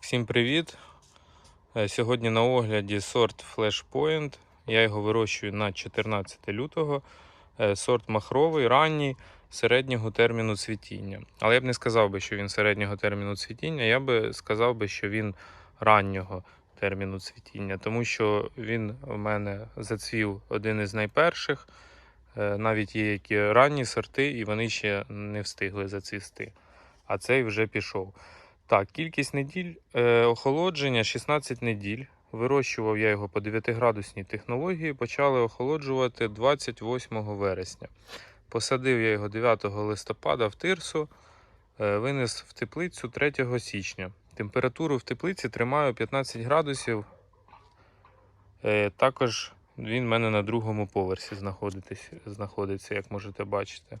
Всім привіт! Е, Сьогодні на огляді сорт Flashpoint. Я його вирощую на 14 лютого. Е, Сорт махровий, ранній, середнього терміну цвітіння. Але я б не сказав би, що він середнього терміну цвітіння, я би сказав би, що він раннього терміну цвітіння, тому що він в мене зацвів один із найперших. Е, Навіть є які ранні сорти, і вони ще не встигли зацвісти. А цей вже пішов. Так, кількість неділь е, охолодження 16 неділь. Вирощував я його по 9-градусній технології. Почали охолоджувати 28 вересня. Посадив я його 9 листопада в тирсу, е, винес в теплицю 3 січня. Температуру в теплиці тримаю 15 градусів. Е, також він в мене на другому поверсі знаходиться, як можете бачити.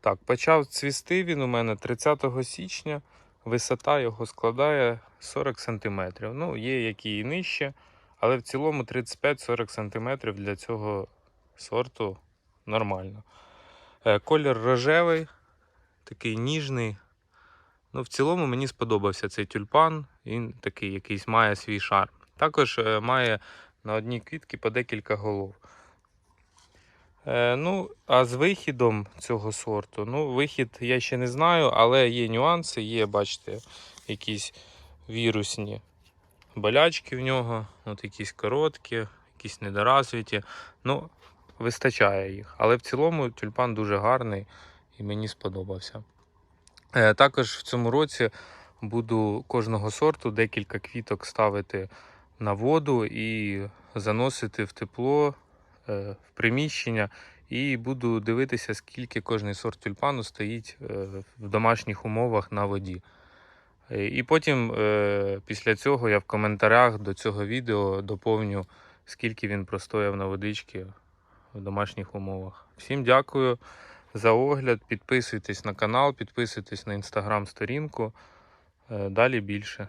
Так, почав цвісти він у мене 30 січня. Висота його складає 40 см. Ну, є які і нижче, але в цілому 35-40 см для цього сорту нормально. Е, Колір рожевий, такий ніжний. Ну, в цілому мені сподобався цей тюльпан. Він такий якийсь має свій шарм. Також е, має на одній квітці по декілька голов. Е, ну, а з вихідом цього сорту, ну, вихід я ще не знаю, але є нюанси, є, бачите, якісь вірусні болячки в нього, от якісь короткі, якісь недоразвиті. Ну, вистачає їх. Але в цілому тюльпан дуже гарний і мені сподобався. Е, також в цьому році буду кожного сорту декілька квіток ставити на воду і заносити в тепло, в приміщення. І буду дивитися, скільки кожний сорт тюльпану стоїть е, в домашніх умовах на воді. Е, І потім, е, після цього, я в коментарях до цього відео доповню, скільки він простояв на водичці в домашніх умовах. Всім дякую за огляд. Підписуйтесь на канал, підписуйтесь на інстаграм-сторінку. Е, Далі більше.